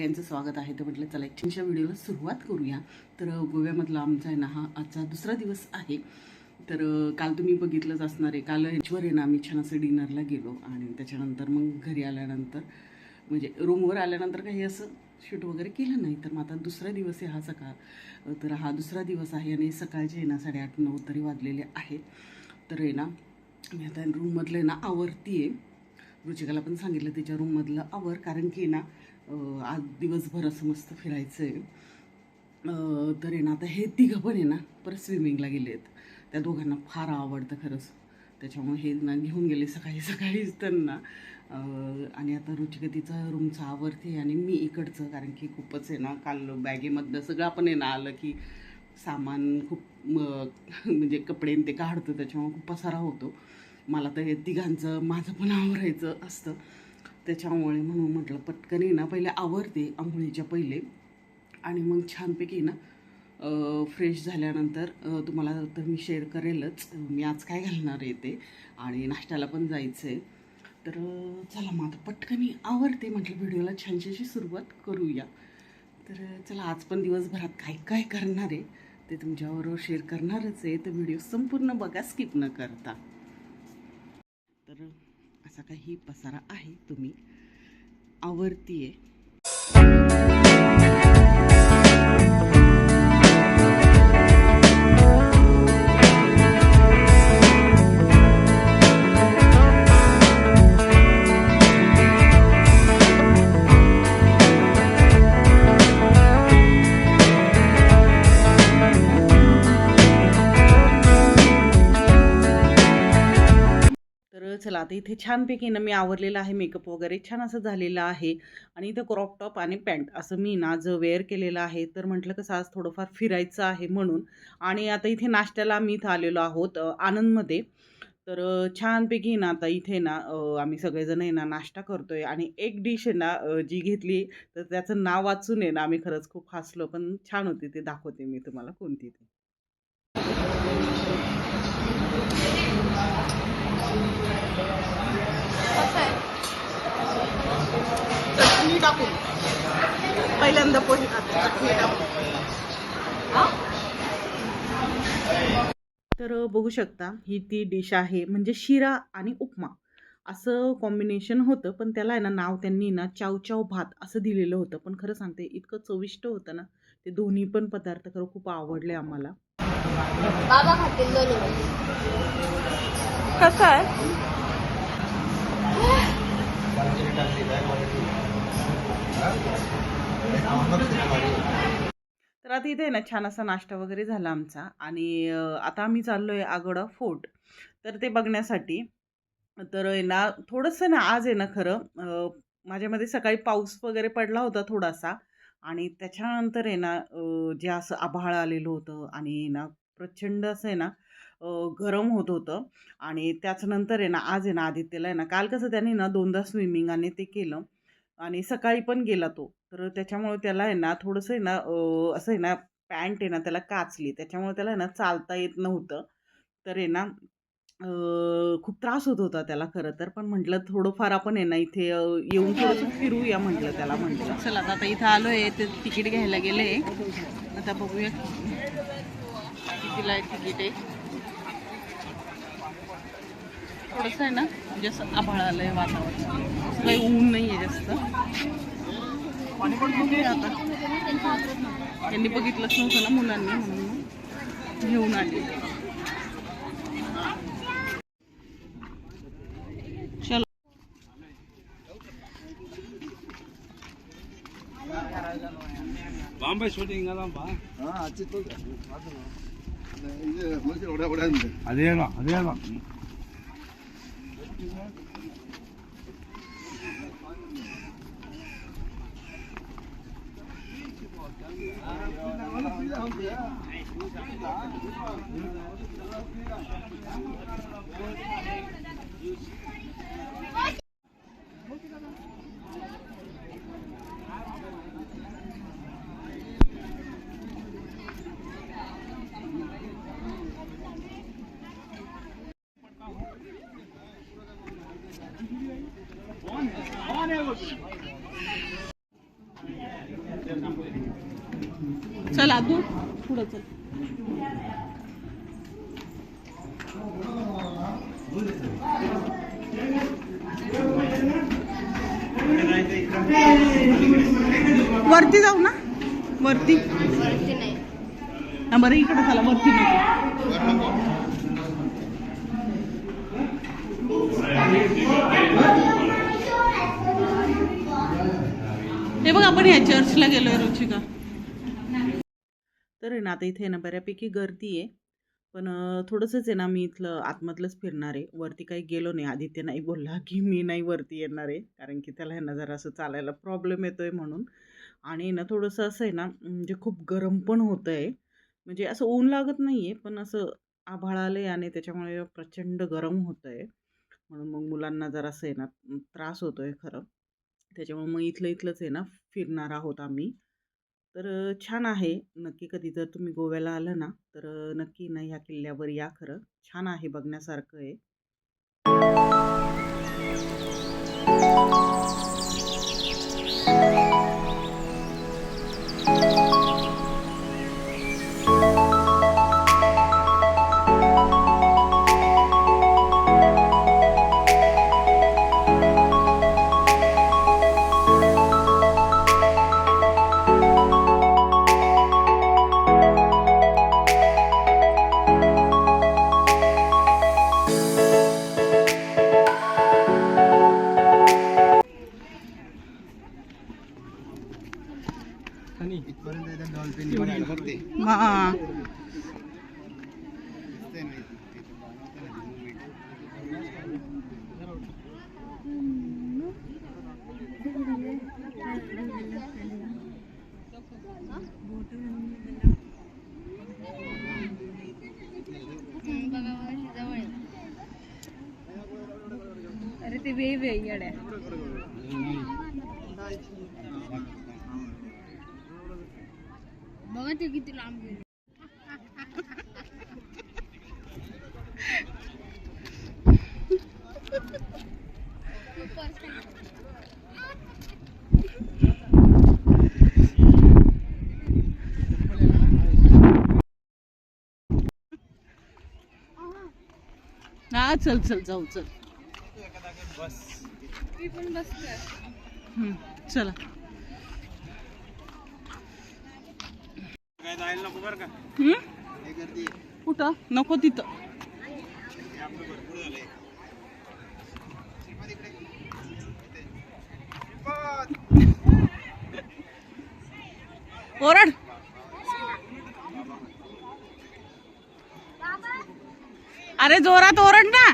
सगळ्यांचं स्वागत आहे. तर म्हटलं चला एक व्हिडिओला सुरुवात करूया. तर गोव्यामधला आमचा आहे ना हा आजचा दुसरा दिवस आहे. तर काल तुम्ही बघितलंच असणार आहे. काल ह्याच्यावर आहे ना आम्ही छान असं डिनरला गेलो आणि त्याच्यानंतर मग घरी आल्यानंतर म्हणजे रूमवर आल्यानंतर काही असं शूट वगैरे केलं नाही. तर मग आता दुसरा दिवस आहे हा सकाळ. तर हा दुसरा दिवस आहे आणि सकाळचे आहे ना साडेआठ नऊ तरी वाजलेले आहेत. तर आहे ना मी आता रूममधलं आहे ना आवरती आहे. रुचिकाला पण सांगितलं तिच्या रूममधलं आवर. कारण की ना आज दिवसभर असं मस्त फिरायचं आहे तर आहे ना आता हे तिघं पण आहे ना परत स्विमिंगला गेले आहेत त्या दोघांना फार आवडतं खरंच. त्याच्यामुळे हे ना घेऊन गेले सकाळी सकाळीच त्यांना. आणि आता रुचिका रूमचा रूमचं आवरते आणि मी इकडचं कारण की खूपच आहे ना काल बॅगेमधलं सगळं आपण आहे ना आलं की सामान खूप म्हणजे कपडे ते काढतो त्याच्यामुळे खूप पसारा होतो. मला तर हे तिघांचं माझं पण आवरायचं असतं. त्याच्यामुळे म्हणून म्हटलं पटकन आहे ना पहिले आवरते आंघोळीच्या पहिले. आणि मग छानपैकी ना फ्रेश झाल्यानंतर तुम्हाला तर मी शेअर करेलच. मी आज काय घालणार आहे ते? आणि नाश्त्याला पण जायचं आहे तर चला मग आता पटकन आवडते म्हटलं व्हिडिओला छानशी सुरुवात करूया. तर चला आज पण दिवसभरात काय काय करणार आहे ते तुमच्याबरोबर शेअर करणारच आहे. तर व्हिडिओ संपूर्ण बघा स्किप न करता. तर असा काही पसारा आहे तुम्ही. आवडती आहे चला आता इथे छानपैकी ना मी आवरलेलं आहे मेकअप वगैरे छान असं झालेलं आहे. आणि इथं क्रॉप टॉप आणि पॅन्ट असं मी ना आज वेअर केलेलं आहे. तर म्हटलं कसं आज थोडंफार फिरायचं आहे म्हणून. आणि आता इथे नाश्त्याला आम्ही इथं आलेलो आहोत आनंदमध्ये. तर छानपैकी ना आता इथे ना आम्ही सगळेजण आहे ना नाश्ता करतो आहे आणि एक डिश आहे ना जी घेतली तर त्याचं नाव वाचून आहे ना आम्ही खरंच खूप हसलो. पण छान होती ते दाखवते मी तुम्हाला कोणती ती. चटणी टाकून पहिल्यांदा पोहे टाकते चटणी टाकून तर बघू शकता ही ती डिश आहे. म्हणजे शिरा आणि उपमा. असं कॉम्बिनेशन होतं पण त्याला आहे ना नाव त्यांनी ना चाव चाव भात असं दिलेलं होतं. पण खरं सांगते इतकं चविष्ट होतं ना ते दोन्ही पण पदार्थ खरं खूप आवडले आम्हाला. बाबा खातील कसं आहे? तर आता इथे आहे ना छान असा नाश्ता वगैरे झाला आमचा. आणि आता आम्ही चाललो आहे आगोडा फोर्ट. तर ते बघण्यासाठी. तर आहे ना थोडंसं ना आज आहे ना खरं माझ्यामध्ये सकाळी पाऊस वगैरे पडला होता थोडासा. आणि त्याच्यानंतर आहे ना जे असं आभाळ आलेलं होतं आणि ना प्रचंड असं आहे ना गरम होत होतं. आणि त्याच्यानंतर आहे ना आज आहे ना आदित्यला आहे ना काल कसं त्याने ना दोनदा स्विमिंग आणि ते केलं. आणि सकाळी पण गेला तो. तर त्याच्यामुळे त्याला आहे ना थोडंसं आहे ना असं आहे ना पॅन्ट आहे ना त्याला काचली. त्याच्यामुळे त्याला आहे ना चालता येत नव्हतं. तर आहे ना खूप त्रास होत होता त्याला खरं तर. पण म्हटलं थोडंफार आपण आहे ना इथे येऊन थोडंसं फिरूया म्हटलं त्याला म्हटलं. चला आता इथं आलो आहे ते तिकीट घ्यायला गेले. आता बघूया कितीला तिकीट आहे. थोडंसं आहे ना म्हणजे असं आभाळ आलं आहे वातावरण असं काही ऊन नाही आहे जास्त बघूया आता यांनी बघितलंच नव्हतं ना मुलांनी म्हणून मग घेऊन आली चलो ಬಾಂಬೆ ಶೂಟಿಂಗ್ ಅಲ್ಲಪ್ಪ ಅದೇನೋ ಅದೇನೋ चला दू वरती जाऊ ना. वरती. बरं इकडे चला वरती हे बघ आपण या चर्चला गेलोय रुचिका. तर ना आता इथे ना बऱ्यापैकी गर्दी आहे. पण थोडंसंच आहे ना मी इथलं आतमधलंच फिरणार आहे. वरती काही गेलो नाही. आदित्य नाही बोलला की मी नाही वरती येणार आहे. कारण की त्याला आहे जरा असं चालायला प्रॉब्लेम येतो आहे म्हणून. आणि ना थोडंसं असं आहे ना म्हणजे खूप गरम पण होतं आहे म्हणजे असं ऊन लागत नाही आहे पण असं आभाळ आलं आणि त्याच्यामुळे प्रचंड गरम होतं आहे म्हणून मग मुलांना जरासं आहे ना त्रास होतो आहे खरं. त्याच्यामुळे मग इथलं इथलंच आहे ना फिरणार आहोत आम्ही. तर छान आहे. नक्की कधी जर तुम्ही गोव्याला आलं ना तर नक्की ना ह्या किल्ल्यावर या खरं. छान आहे बघण्यासारखं आहे. अरे ते वेव बघा ते किती लांब गेले हा चल चल जाऊ चल मी पण चला कुठं? नको तिथं. ओरड. अरे जोरात ओरड ना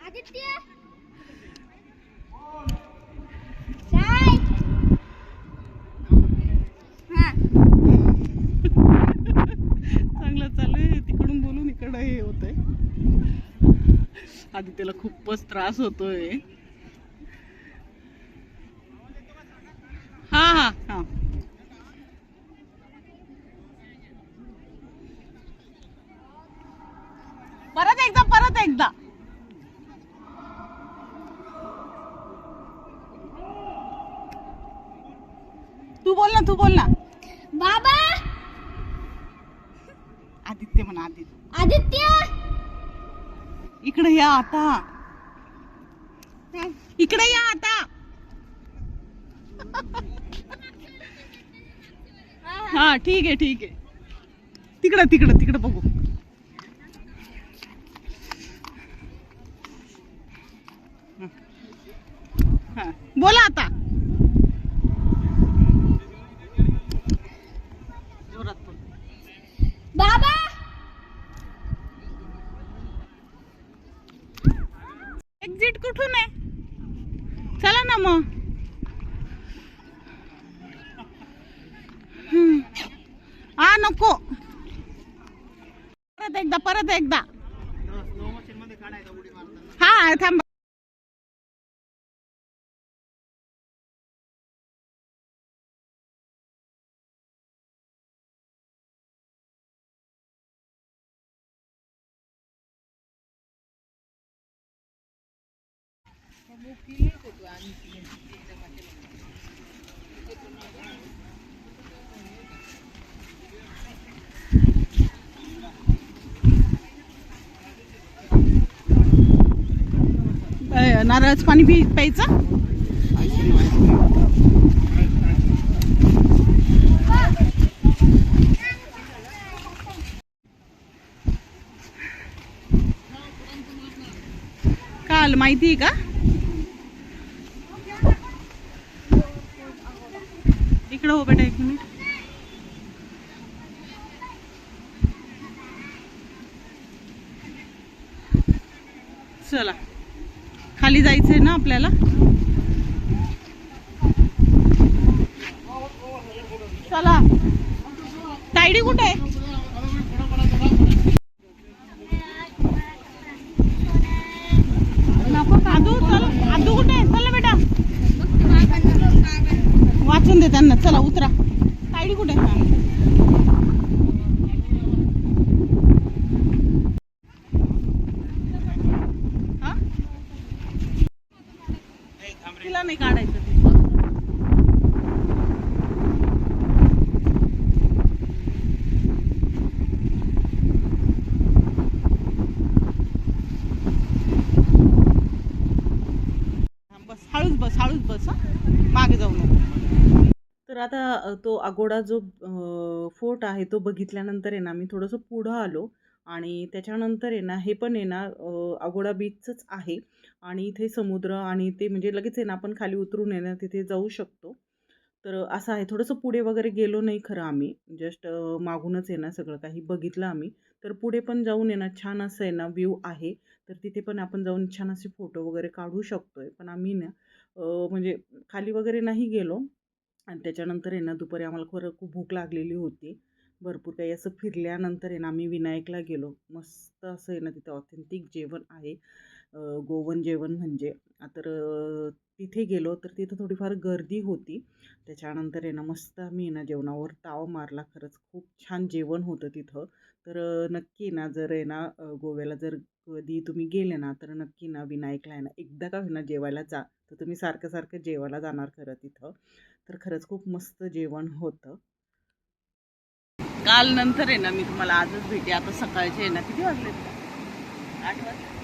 आदित्य काय हा चांगलं चालू आहे तिकडून बोलून इकडं हे होतंय आधी त्याला खूपच त्रास होतोय. हा हा हा. परत एकदा परत एकदा. तू बोल ना तू बोल ना. बाबा! आदित्य म्हणा आदित्य. आदित्य! इकडे या आता. इकडे या आता. हा ठीक आहे ठीक आहे. तिकडं तिकडं तिकडं बघू. बोला आता जोरात बोल बाबा एक्झिट कुठून आहे चला ना मग हम्म. हा नको परत एकदा परत एकदा हा थांबा अ, नारळाचं पाणी पि प्यायचं? काल माहिती आहे का? इकडं हो बेटा एक मिनिट चला खाली जायचंय ना आपल्याला? चला. तायडी कुठे आहे आदू चल आदू कुठे आहे चला बेटा वाचून दे त्यांना चला उतरा तायडी कुठे आहे हा तिला नाही काढायचं ते थांब, बस हळूच बस हळूच बस हा मागे जाऊ नको तर आता तो अगोडा जो फोर्ट आहे तो बघितल्यानंतर आहे ना मी थोडंसं पुढं आलो आणि त्याच्यानंतर आहे ना हे पण आहे ना अगोडा बीचच आहे आणि इथे समुद्र आणि ते म्हणजे लगेच आहे ना आपण खाली उतरून आहे ना तिथे जाऊ शकतो. तर असं आहे थोडंसं पुढे वगैरे गेलो नाही खरं आम्ही. जस्ट मागूनच आहे ना सगळं काही बघितलं आम्ही. तर पुढे पण जाऊन आहे ना छान असं आहे ना व्ह्यू आहे. तर तिथे पण आपण जाऊन छान असे फोटो वगैरे काढू शकतो आहे पण आम्ही ना म्हणजे खाली वगैरे नाही गेलो. आणि त्याच्यानंतर आहे ना दुपारी आम्हाला खरं खूप भूक लागलेली होती. भरपूर काही असं फिरल्यानंतर आहे ना आम्ही विनायकला गेलो. मस्त असं आहे ना तिथं ऑथेंटिक जेवण आहे. गोवन जेवण म्हणजे. तर तिथे गेलो तर तिथं थोडीफार गर्दी होती. त्याच्यानंतर आहे ना मस्त आम्ही ना जेवणावर ताव मारला. खरंच खूप छान जेवण होतं तिथं. तर नक्की ना जर आहे ना गोव्याला जर कधी तुम्ही गेले ना तर नक्की ना विनायकला आहे ना एकदा का होईना जेवायला जा. तर तुम्ही सारखं सारखं जेवायला जाणार खरं तिथं. तर खरंच खूप मस्त जेवण होतं. काल नंतर आहे ना मी तुम्हाला आजच भेटे. आता सकाळचे आहे ना किती वाजले आठ वाजले.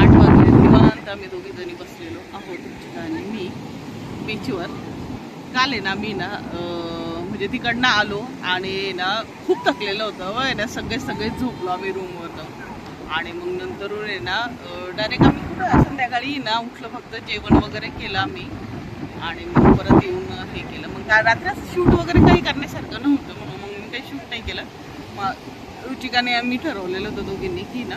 आठ वाजले. निवांत आम्ही दोघी जणी बसलेलो आहोत आणि मी बीचवर काल आहे ना मी ना म्हणजे तिकडनं आलो आणि ना खूप थकलेलं होतं. व ना सगळे सगळे झोपलो आम्ही रूमवर आणि मग नंतर आहे ना डायरेक्ट आम्ही कुठं संध्याकाळी ना उठलं फक्त जेवण वगैरे केलं आम्ही. आणि मग परत येऊन हे केलं. मग काय रात्री शूट वगैरे काही करण्यासारखं नव्हतं. म्हणून मग मी काही शूट नाही केलं. मग रुचिकाने आम्ही ठरवलेलं होतं दोघींनी की ना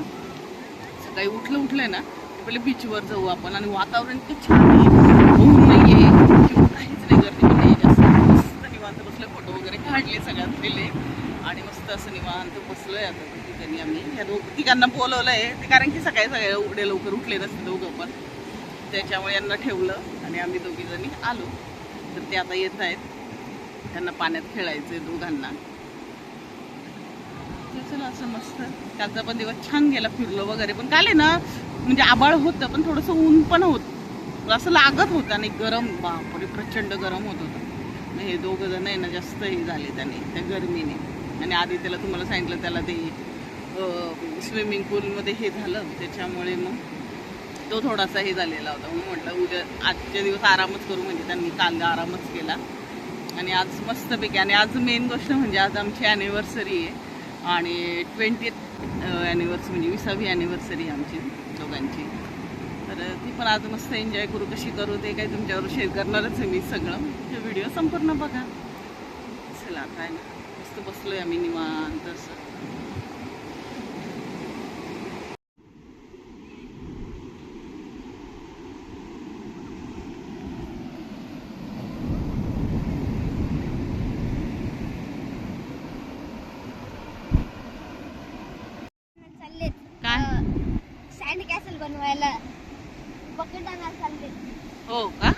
सकाळी उठलं उठलं ना पहिले बीचवर जाऊ आपण. आणि वातावरण इतकं छान आहे. ऊन नाही आहे किंवा काहीच नाही गर्दी पण नाही जास्त मस्त निवांत बसलं फोटो वगैरे काढले सगळ्यात पहिले आणि मस्त असं निवांत बसलोय आता ठिकाणी आम्ही. ह्या दोघ तिघांना बोलवलं आहे ते कारण की सकाळी सगळ्या उड्या लवकर उठले नसते दोघं पण. त्याच्यामुळे यांना ठेवलं. आणि आम्ही दोघी जणी आलो. तर ते आता येत आहेत. त्यांना पाण्यात खेळायचं आहे दोघांना चला असं मस्त. त्याचा पण दिवस छान गेला फिरलो वगैरे. पण काल आहे ना म्हणजे आबाळ होतं पण थोडंसं ऊन पण होत. असं लागत होतं आणि गरम बापरे प्रचंड गरम होत होतं. हे दोघं जण आहे ना जास्त हे झाले त्याने त्या गरमीने. आणि आधी त्याला तुम्हाला सांगितलं त्याला ते स्विमिंग पूलमध्ये हे झालं. त्याच्यामुळे मग तो थोडासा हे झालेला होता. म्हणून म्हटलं उद्या आजच्या दिवस आरामच करू म्हणजे त्यांनी काल आरामच केला. आणि आज मस्तपैकी आणि आज मेन गोष्ट म्हणजे आज आमची ॲनिव्हर्सरी आहे. आणि ट्वेंटी ॲनिव्हर्सरी म्हणजे विसावी ॲनिव्हर्सरी आहे आमची दोघांची. तर ती पण आज मस्त एन्जॉय करू कशी करू ते काही तुमच्यावर शेअर करणारच आहे मी सगळं. ते व्हिडिओ संपूर्ण बघा. चला काय ना. मस्त बसलो आहे आम्ही निवांत असं. manuela. Bakit ang asal din? Oh, ha?